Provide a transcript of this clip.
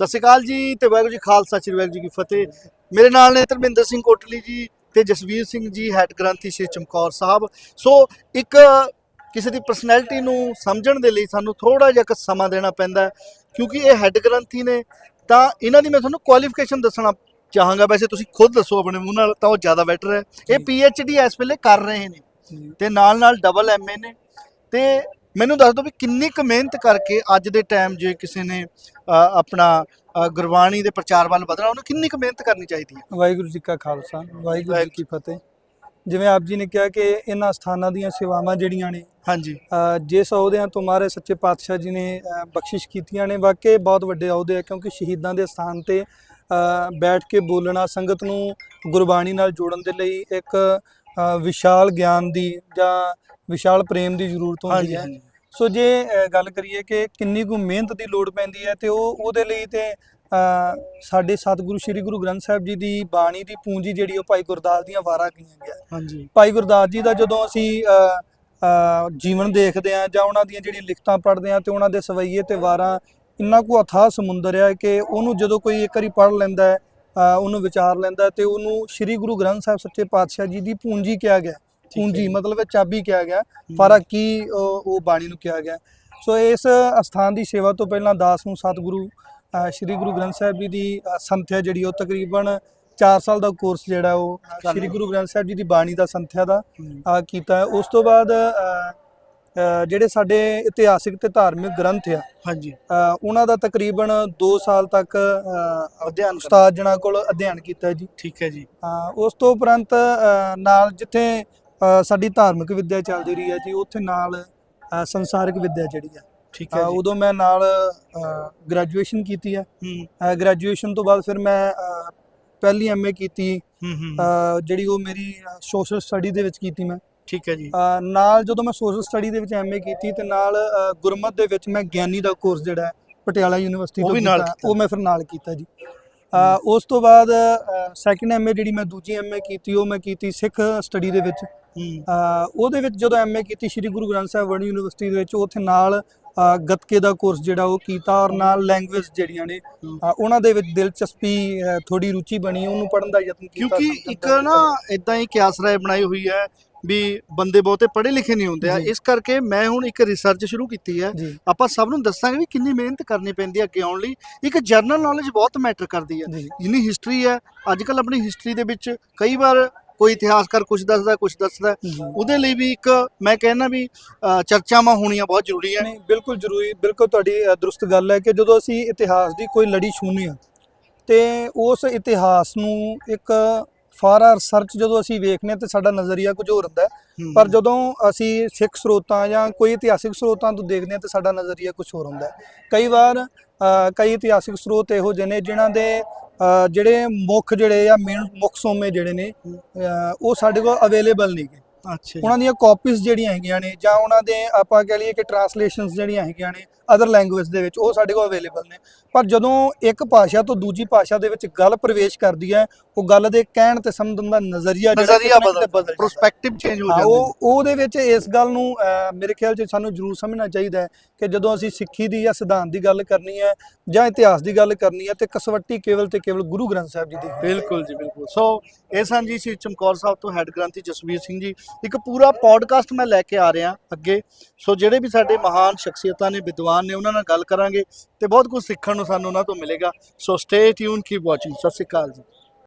ਸਤਿ ਸ਼੍ਰੀ ਅਕਾਲ ਜੀ ਤੇ ਵਾਹਿਗੁਰੂ ਜੀ ਖਾਲਸਾ ਸ੍ਰੀ ਵਾਹਿਗੁਰੂ ਜੀ ਕੀ ਫਤਿਹ। ਮੇਰੇ ਨਾਲ ਨੇ ਧਰਮਿੰਦਰ ਸਿੰਘ ਕੋਟਲੀ ਜੀ ਤੇ ਜਸਵੀਰ ਸਿੰਘ ਜੀ ਹੈਡ ਗ੍ਰੰਥੀ ਸ਼੍ਰੀ ਚਮਕੌਰ ਸਾਹਿਬ। ਸੋ ਇੱਕ ਕਿਸੇ ਦੀ ਪਰਸਨੈਲਿਟੀ ਨੂੰ ਸਮਝਣ ਦੇ ਲਈ ਸਾਨੂੰ ਥੋੜਾ ਜਿਹਾ ਸਮਾਂ ਦੇਣਾ ਪੈਂਦਾ ਕਿਉਂਕਿ ਇਹ ਹੈਡ ਗ੍ਰੰਥੀ ਨੇ ਤਾਂ ਇਹਨਾਂ ਦੀ ਮੈਂ ਤੁਹਾਨੂੰ ਕੁਆਲੀਫਿਕੇਸ਼ਨ ਦੱਸਣਾ ਚਾਹਾਂਗਾ। ਵੈਸੇ ਤੁਸੀਂ ਖੁਦ ਦੱਸੋ ਆਪਣੇ ਮੂੰਹ ਨਾਲ ਤਾਂ ਉਹ ਜ਼ਿਆਦਾ ਬੈਟਰ ਹੈ। ਇਹ ਪੀ ਐਚ ਡੀ ਇਸ ਵੇਲੇ ਕਰ ਰਹੇ ਨੇ ਤੇ ਨਾਲ ਨਾਲ ਡਬਲ ਐਮ ਏ ਨੇ ਤੇ ਮੈਨੂੰ ਦੱਸ ਦਿਓ ਵੀ ਕਿੰਨੀ ਕੁ ਮਿਹਨਤ ਕਰਕੇ ਅੱਜ ਦੇ ਟਾਈਮ ਜੇ ਕਿਸੇ ਨੇ ਆਪਣਾ ਗੁਰਬਾਣੀ ਦੇ ਪ੍ਰਚਾਰ ਵੱਲ ਵਧਣਾ ਉਹਨੂੰ ਕਿੰਨੀ ਕੁ ਮਿਹਨਤ ਕਰਨੀ ਚਾਹੀਦੀ ਹੈ? ਵਾਹਿਗੁਰੂ ਜੀ ਕਾ ਖਾਲਸਾ ਵਾਹਿਗੁਰੂ ਜੀ ਕੀ ਫਤਿਹ। ਜਿਵੇਂ ਆਪ ਜੀ ਨੇ ਕਿਹਾ ਕਿ ਇਹਨਾਂ ਸਥਾਨਾਂ ਦੀਆਂ ਸੇਵਾਵਾਂ ਜਿਹੜੀਆਂ ਨੇ ਹਾਂਜੀ। ਜਿਸ ਅਹੁਦਿਆਂ ਤੋਂ ਮਹਾਰਾਜ ਸੱਚੇ ਪਾਤਸ਼ਾਹ ਜੀ ਨੇ ਬਖਸ਼ਿਸ਼ ਕੀਤੀਆਂ ਨੇ ਵਾਕਈ ਬਹੁਤ ਵੱਡੇ ਅਹੁਦੇ ਆ ਕਿਉਂਕਿ ਸ਼ਹੀਦਾਂ ਦੇ ਸਥਾਨ ਤੇ ਬੈਠ ਕੇ ਬੋਲਣਾ ਸੰਗਤ ਨੂੰ ਗੁਰਬਾਣੀ ਨਾਲ ਜੋੜਨ ਦੇ ਲਈ ਇੱਕ ਵਿਸ਼ਾਲ ਗਿਆਨ ਦੀ ਜਾਂ ਵਿਸ਼ਾਲ ਪ੍ਰੇਮ ਦੀ ਜ਼ਰੂਰਤ ਹੁੰਦੀ ਹੈ। ਸੋ ਜੇ ਗੱਲ ਕਰੀਏ ਕਿ ਕਿੰਨੀ ਕੁ ਮਿਹਨਤ ਦੀ ਲੋੜ ਪੈਂਦੀ ਹੈ ਤੇ ਉਹ ਉਹਦੇ ਲਈ ਤੇ ਸਾਡੇ ਸਤਿਗੁਰੂ ਸ੍ਰੀ ਗੁਰੂ ਗ੍ਰੰਥ ਸਾਹਿਬ ਜੀ ਦੀ ਬਾਣੀ ਦੀ ਪੂੰਜੀ ਜਿਹੜੀ ਉਹ ਭਾਈ ਗੁਰਦਾਸ ਦੀਆਂ ਵਾਰਾਂ ਗਈਆਂ ਗਿਆ ਹਾਂਜੀ। ਭਾਈ ਗੁਰਦਾਸ ਜੀ ਦਾ ਜਦੋਂ ਅਸੀਂ ਜੀਵਨ ਦੇਖਦੇ ਆ ਜਾਂ ਉਹਨਾਂ ਦੀਆਂ ਜਿਹੜੀਆਂ ਲਿਖਤਾਂ ਪੜ੍ਹਦੇ ਆ ਤੇ ਉਹਨਾਂ ਦੇ ਸਵਈਏ ਤੇ ਵਾਰਾਂ ਇੰਨਾ ਕੁ ਅਥਾਹ ਸਮੁੰਦਰ ਹੈ ਕਿ ਉਹਨੂੰ ਜਦੋਂ ਕੋਈ ਇੱਕ ਵਾਰੀ ਪੜ੍ਹ ਲੈਂਦਾ ਹੈ ਉਹਨੂੰ ਵਿਚਾਰ ਲੈਂਦਾ ਤੇ ਉਹਨੂੰ ਸ੍ਰੀ ਗੁਰੂ ਗ੍ਰੰਥ ਸਾਹਿਬ ਸੱਚੇ ਪਾਤਸ਼ਾਹ ਜੀ ਦੀ ਪੂੰਜੀ ਕਿਹਾ ਗਿਆ। ਪੂੰਜੀ ਮਤਲਬ ਚਾਬੀ ਕਿਹਾ ਗਿਆ। ਫਾਰਾ ਕੀ ਉਹ ਬਾਣੀ ਨੂੰ ਕਿਹਾ ਗਿਆ। ਸੋ ਇਸ ਅਸਥਾਨ ਦੀ ਸੇਵਾ ਤੋਂ ਪਹਿਲਾਂ ਦਾਸ ਨੂੰ ਸਤਿਗੁਰੂ ਸ੍ਰੀ ਗੁਰੂ ਗ੍ਰੰਥ ਸਾਹਿਬ ਜੀ ਦੀ ਸੰਥਿਆ ਜਿਹੜੀ ਉਹ ਤਕਰੀਬਨ 4 ਸਾਲ ਦਾ ਕੋਰਸ ਜਿਹੜਾ ਉਹ ਸ੍ਰੀ। ਗੁਰੂ ਗ੍ਰੰਥ ਸਾਹਿਬ ਜੀ ਦੀ ਬਾਣੀ ਦਾ ਸੰਥਿਆ ਦਾ ਕੀਤਾ। ਉਸ ਤੋਂ ਬਾਅਦ ਜਿਹੜੇ ਸਾਡੇ ਇਤਿਹਾਸਿਕ ਤੇ ਧਾਰਮਿਕ ਗ੍ਰੰਥ ਆ ਹਾਂਜੀ। ਉਹਨਾਂ ਦਾ ਤਕਰੀਬਨ 2 ਸਾਲ ਤੱਕ ਅਧਿਐਨ ਉਸਤਾਦ ਜਣਾ ਕੋਲ ਅਧਿਐਨ ਕੀਤਾ ਜੀ। ਠੀਕ ਹੈ ਜੀ। ਉਸ ਤੋਂ ਉਪਰੰਤ ਨਾਲ ਜਿੱਥੇ ਸਾਡੀ ਧਾਰਮਿਕ ਵਿੱਦਿਆ ਚੱਲਦੀ ਰਹੀ ਹੈ ਜੀ ਉੱਥੇ ਨਾਲ ਸੰਸਾਰਿਕ ਵਿੱਦਿਆ ਜਿਹੜੀ ਹੈ ਠੀਕ ਹੈ ਉਦੋਂ ਮੈਂ ਨਾਲ ਗ੍ਰੈਜੂਏਸ਼ਨ ਕੀਤੀ ਹੈ। ਹੂੰ ਗ੍ਰੈਜੂਏਸ਼ਨ ਤੋਂ ਬਾਅਦ ਫਿਰ ਮੈਂ ਪਹਿਲੀ ਐਮਏ ਕੀਤੀ ਜਿਹੜੀ ਉਹ ਮੇਰੀ ਸੋਸ਼ਲ ਸਟੱਡੀ ਦੇ ਵਿੱਚ ਕੀਤੀ ਮੈਂ। ਠੀਕ ਹੈ ਜੀ। ਨਾਲ ਜਦੋਂ ਮੈਂ ਸੋਸ਼ਲ ਸਟੱਡੀ ਦੇ ਵਿੱਚ ਐਮਏ ਕੀਤੀ ਤੇ ਨਾਲ ਗੁਰਮਤ ਦੇ ਵਿੱਚ ਮੈਂ ਗਿਆਨੀ ਦਾ ਕੋਰਸ ਜਿਹੜਾ ਹੈ ਪਟਿਆਲਾ ਯੂਨੀਵਰਸਿਟੀ ਤੋਂ ਕੀਤਾ। ਉਹ ਮੈਂ ਫਿਰ ਨਾਲ ਕੀਤਾ ਜੀ। ਉਸ ਤੋਂ ਬਾਅਦ ਸੈਕੰਡ ਐਮਏ ਜਿਹੜੀ ਮੈਂ ਦੂਜੀ ਐਮਏ ਕੀਤੀ ਉਹ ਮੈਂ ਕੀਤੀ ਸਿੱਖ ਸਟੱਡੀ ਦੇ ਵਿੱਚ। ਉਹਦੇ ਵਿੱਚ ਜਦੋਂ ਐਮਏ ਕੀਤੀ ਸ੍ਰੀ ਗੁਰੂ ਗ੍ਰੰਥ ਸਾਹਿਬ ਵਰਲਡ ਯੂਨੀਵਰਸਿਟੀ ਦੇ ਵਿੱਚ ਉੱਥੇ ਨਾਲ ਗੱਤਕੇ ਦਾ ਕੋਰਸ ਜਿਹੜਾ ਉਹ ਕੀਤਾ ਔਰ ਨਾਲ ਲੈਂਗੁਏਜ ਜਿਹੜੀਆਂ ਨੇ ਉਹਨਾਂ ਦੇ ਵਿੱਚ ਦਿਲਚਸਪੀ ਥੋੜੀ ਰੁਚੀ ਬਣੀ ਉਹਨੂੰ ਪੜਨ ਦਾ ਯਤਨ ਕੀਤਾ। ਕਿਉਂਕਿ ਇੱਕ ਨਾ ਇਦਾਂ ਹੀ ਕਿਆਸ ਰਾਏ ਬਣਾਈ ਹੋਈ ਹੈ ਵੀ ਬੰਦੇ ਬਹੁਤੇ ਪੜ੍ਹੇ ਲਿਖੇ ਨਹੀਂ ਹੁੰਦੇ ਆ। ਇਸ ਕਰਕੇ ਮੈਂ ਹੁਣ ਇੱਕ ਰਿਸਰਚ ਸ਼ੁਰੂ ਕੀਤੀ ਹੈ। ਆਪਾਂ ਸਭ ਨੂੰ ਦੱਸਾਂਗੇ ਵੀ ਕਿੰਨੀ ਮਿਹਨਤ ਕਰਨੀ ਪੈਂਦੀ ਹੈ ਅੱਗੇ ਆਉਣ ਲਈ। ਇੱਕ ਜਰਨਲ ਨੌਲੇਜ ਬਹੁਤ ਮੈਟਰ ਕਰਦੀ ਹੈ ਜਿੰਨੀ ਹਿਸਟਰੀ ਹੈ ਅੱਜ ਕੱਲ ਆਪਣੀ ਹਿਸਟਰੀ ਦੇ ਵਿੱਚ ਕਈ ਵਾਰ ਕੋਈ ਇਤਿਹਾਸਕਾਰ ਕੁਝ ਦੱਸਦਾ ਕੁਝ ਦੱਸਦਾ। ਉਹਦੇ ਲਈ ਵੀ ਇੱਕ ਮੈਂ ਕਹਿੰਦਾ ਵੀ ਚਰਚਾਵਾਂ ਹੋਣੀਆਂ ਬਹੁਤ ਜ਼ਰੂਰੀ ਹੈ ਨਹੀਂ ਬਿਲਕੁਲ ਜ਼ਰੂਰੀ ਬਿਲਕੁਲ ਤੁਹਾਡੀ ਦਰੁਸਤ ਗੱਲ ਹੈ ਕਿ ਜਦੋਂ ਅਸੀਂ ਇਤਿਹਾਸ ਦੀ ਕੋਈ ਲੜੀ ਛੂਹਨੇ ਆ ਤੇ ਉਸ ਇਤਿਹਾਸ ਨੂੰ ਇੱਕ ਫਾਰਾ ਰਿਸਰਚ ਜਦੋਂ ਅਸੀਂ ਵੇਖਨੇ ਤੇ ਸਾਡਾ ਨਜ਼ਰੀਆ ਕੁਝ ਹੋਰ ਹੁੰਦਾ ਹੈ। ਪਰ ਜਦੋਂ ਅਸੀਂ ਸਿੱਖ ਸਰੋਤਾਂ ਜਾਂ ਕੋਈ ਇਤਿਹਾਸਿਕ ਸਰੋਤਾਂ ਤੋਂ ਦੇਖਦੇ ਹਾਂ ਤੇ ਸਾਡਾ ਨਜ਼ਰੀਆ ਕੁਝ ਹੋਰ ਹੁੰਦਾ ਹੈ। ਕਈ ਵਾਰ ਅ, ਕਈ ਇਤਿਹਾਸਿਕ ਸਰੋਤ ਇਹੋ ਜਿਹੇ ਨੇ ਜਿਨ੍ਹਾਂ ਦੇ ਅ, ਜਿਹੜੇ ਮੁੱਖ ਜਿਹੜੇ ਆ ਮੇਨ ਮੁੱਖ ਸੋਮੇ ਜਿਹੜੇ ਨੇ ਅ, ਉਹ ਸਾਡੇ ਕੋਲ ਅਵੇਲੇਬਲ ਨਹੀਂ ਗੇ ਅੱਛਾ। ਉਹਨਾਂ ਦੀਆਂ ਕਾਪੀਜ਼ ਜਿਹੜੀਆਂ ਹੈਗੀਆਂ ਨੇ ਜਾਂ ਉਹਨਾਂ ਦੇ ਆਪਾਂ ਕਹਿ ਲਈਏ ਕਿ ਟਰਾਂਸਲੇਸ਼ਨਸ ਜਿਹੜੀਆਂ ਹੈਗੀਆਂ ਨੇ ਅਦਰ ਲੈਂਗੁਏਜ ਦੇ ਵਿੱਚ ਉਹ ਸਾਡੇ ਕੋਲ ਅਵੇਲੇਬਲ ਨੇ ਪਰ ਜਦੋਂ ਇੱਕ ਭਾਸ਼ਾ ਤੋਂ ਦੂਜੀ ਭਾਸ਼ਾ ਦੇ ਵਿੱਚ ਗੱਲ ਪ੍ਰਵੇਸ਼ ਕਰਦੀ ਹੈ ਉਹ ਗੱਲ ਦੇ ਕਹਿਣ ਤੇ ਸਮਝਣ ਦਾ ਨਜ਼ਰੀਆ ਜਿਹੜਾ ਬਦਲ ਜਾਂਦਾ ਹੈ। ਪ੍ਰੋਸਪੈਕਟਿਵ ਚੇਂਜ ਹੋ ਜਾਂਦੀ ਉਹ ਉਹਦੇ ਵਿੱਚ ਇਸ ਗੱਲ ਨੂੰ ਮੇਰੇ ਖਿਆਲ 'ਚ ਸਾਨੂੰ ਜ਼ਰੂਰ ਸਮਝਣਾ ਚਾਹੀਦਾ ਹੈ ਕਿ ਜਦੋਂ ਅਸੀਂ ਸਿੱਖੀ ਦੀ ਜਾਂ ਸਿਧਾਂਤ ਦੀ ਗੱਲ ਕਰਨੀ ਹੈ ਜਾਂ ਇਤਿਹਾਸ ਦੀ ਗੱਲ ਕਰਨੀ ਹੈ ਤੇ ਕਸਵੱਟੀ ਕੇਵਲ ਤੇ ਕੇਵਲ ਗੁਰੂ ਗ੍ਰੰਥ ਸਾਹਿਬ ਜੀ ਦੀ। ਬਿਲਕੁਲ ਜੀ ਬਿਲਕੁਲ ਸੋ ਇਹ ਸਨ ਜੀ ਸ਼੍ਰੀ ਚਮਕੌਰ ਸਾਹਿਬ ਤੋਂ ਹੈੱਡ ਗ੍ਰੰਥੀ ਜਸਵੀਰ ਸਿੰਘ ਜੀ ਇੱਕ ਪੂਰਾ ਪੋਡਕਾਸਟ ਮੈਂ ਲੈ ਕੇ ਆ ਰਿਹਾ ਅੱਗੇ। ਸੋ ਜਿਹੜੇ ਵੀ ਸਾਡੇ ਮਹਾਨ ਸ਼ਖਸੀਅਤਾਂ ਨੇ, ਵਿਦਵਾਨ ਨੇ, ਉਹਨਾਂ ਨਾਲ ਗੱਲ ਕਰਾਂਗੇ ਤੇ ਬਹੁਤ ਕੁਝ ਸਿੱਖਣ ਨੂੰ ਸਾਨੂੰ ਉਹਨਾਂ ਤੋਂ ਮਿਲੇਗਾ। So stay tune keep watching Sat Shri Akal ਜੀ।